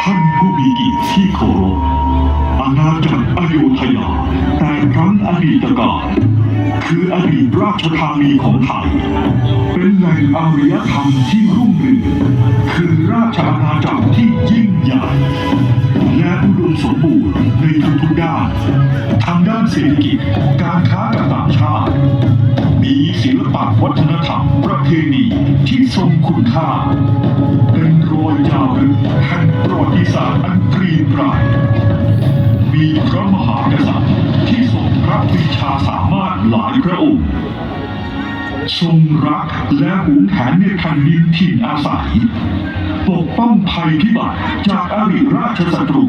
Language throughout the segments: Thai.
ท่านผู้มีเกียรติที่เคารพอาณาจักรอโยธยา แต่ครั้งอดีตกาลคืออดีตราชธานีของไทย เป็นแหล่งอารยธรรมที่รุ่งเรืองคือราชอาณาจักรที่ยิ่งใหญ่ และอุดมสมบูรณ์ในทุกๆด้านทางด้านเศรษฐกิจการค้ากับต่างชาติมีศิลปะวัฒนธรรมประเพณีที่ทรงคุณค่า รายมีพระมหากษัตริย์ที่ทรงพระปรีชาสามารถหลายพระองค์ทรงรักและหูงแหนในแผ่นดินถิ่นอาศัย ปกป้องภัยพิบัติจากอริราชศัตรู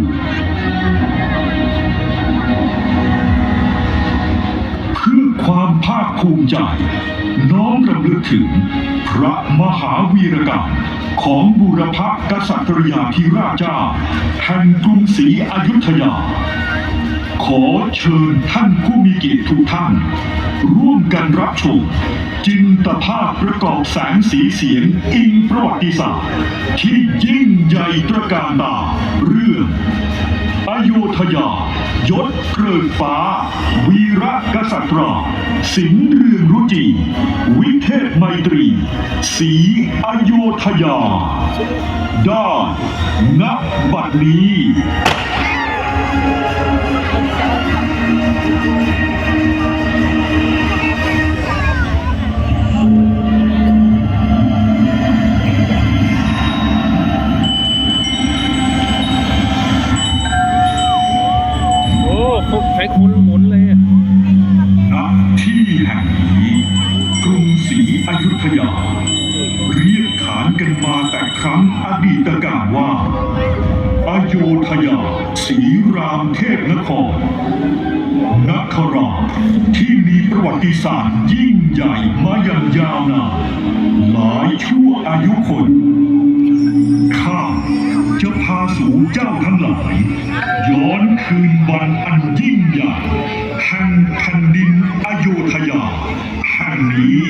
ความภาคภูมิใจ น้อมรำลึกถึง พระมหาวีรกรรมของบุรพกษัตริยาธิราชเจ้าแห่งกรุงศรีอยุธยา ขอเชิญท่านผู้มีเกียรติทุกท่าน ร่วมกันรับชมจินตภาพประกอบแสงสีเสียงอิงประวัติศาสตร์ที่ยิ่งใหญ่ตระการตาเรื่อง อโยธยายศเกริกฟ้า วีระกษัตราสิงห์เรืองรุจี วิเทศไมตรีสีอโยธยา ได้นับบัดนี้ อยุธยา เรียกขานกันมาแต่ครั้งอดีตกาลว่าอโยธยาศรีรามเทพนครนคราชที่มีประวัติศาสตร์ยิ่งใหญ่มาอย่างยาวนานหลายชั่วอายุคนข้าจะพาสู่เจ้าทั้งหลาย ย้อนคืนวันอันยิ่งใหญ่แห่งแผ่นดินอโยธยา แห่งนี้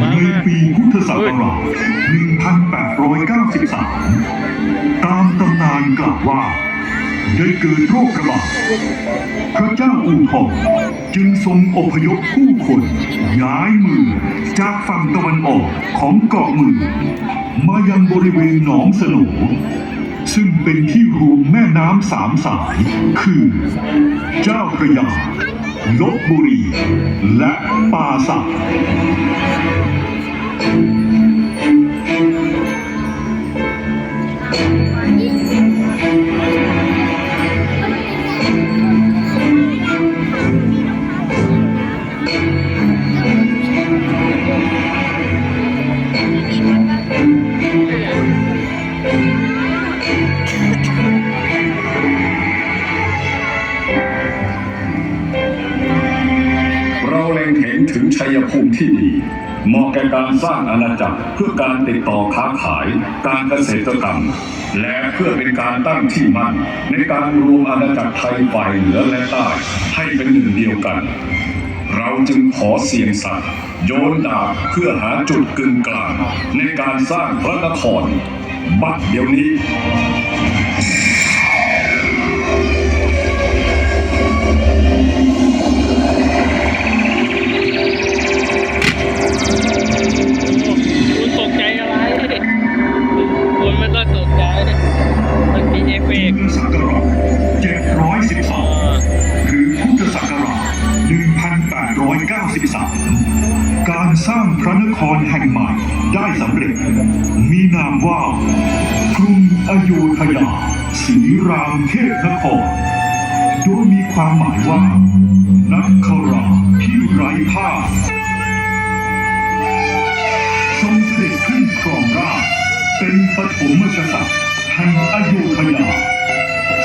มาในมาปีพุทธศักราช1893 ว่าได้เกิดโรคระบาดพระเจ้าอู่ทองจึงทรงอพยพผู้คนย้ายเมืองจากฝั่งตะวันออกของเกาะเมืองมายังบริเวณหนองสโหนซึ่งเป็นที่รวมแม่น้ำสามสาย คือ เจ้าพระยาลบบุรี และป่าสัก ชัยภูมิที่ดีเหมาะแก่การสร้างอาณาจักรเพื่อการติดต่อค้าขาย การเกษตรกรรม และเพื่อเป็นการตั้งที่มั่น ในการรวมอาณาจักรไทยฝ่ายเหนือและใต้ให้เป็นหนึ่งเดียวกัน เราจึงขอเสี่ยงสัตว์โยนดาบเพื่อหาจุดกึ่งกลาง ในการสร้างพระนคร บัดเดี๋ยวนี้ มันมีเอฟเฟกต์ศักราช712หรือพุทธศักราช1893 การสร้างพระนครแห่งใหม่ได้สำเร็จ มีนามว่ากรุงอโยธยาศรีรามเทพนคร โดยมีความหมายว่า นักขราที่ไร้ภา เป็นปฐมกษัตริย์แห่งอยุธยา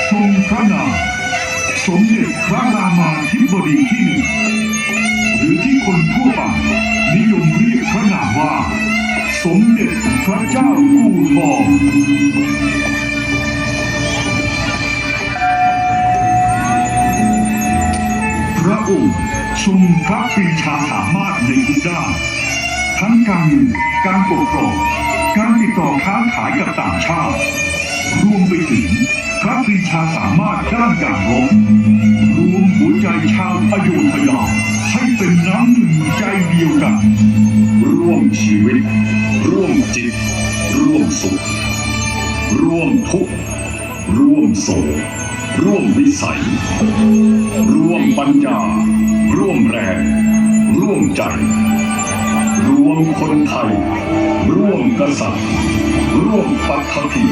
ทรงพระนามสมเด็จพระรามาธิบดีที่หนึ่งหรือที่คนทั่วไปนิยมเรียกพระนามว่า สมเด็จพระเจ้าอู่ทองพระองค์ทรงพระปีชาสามารถในทุกด้านทั้งการเงินการปกครอง การติดต่อค้าขายกับต่างชาติ รวมไปถึงพระปรีชาสามารถด้านการรบรวมหัวใจชาวอโยธยาให้เป็นน้ำหนึ่งใจเดียวกัน ร่วมชีวิต ร่วมจิต ร่วมสุข ร่วมทุกข์ ร่วมโศกร่วมวิสัย ร่วมปัญญา ร่วมแรง ร่วมใจ วมคนไทย ร่วมกษัตริย์ ร่วมปัตภี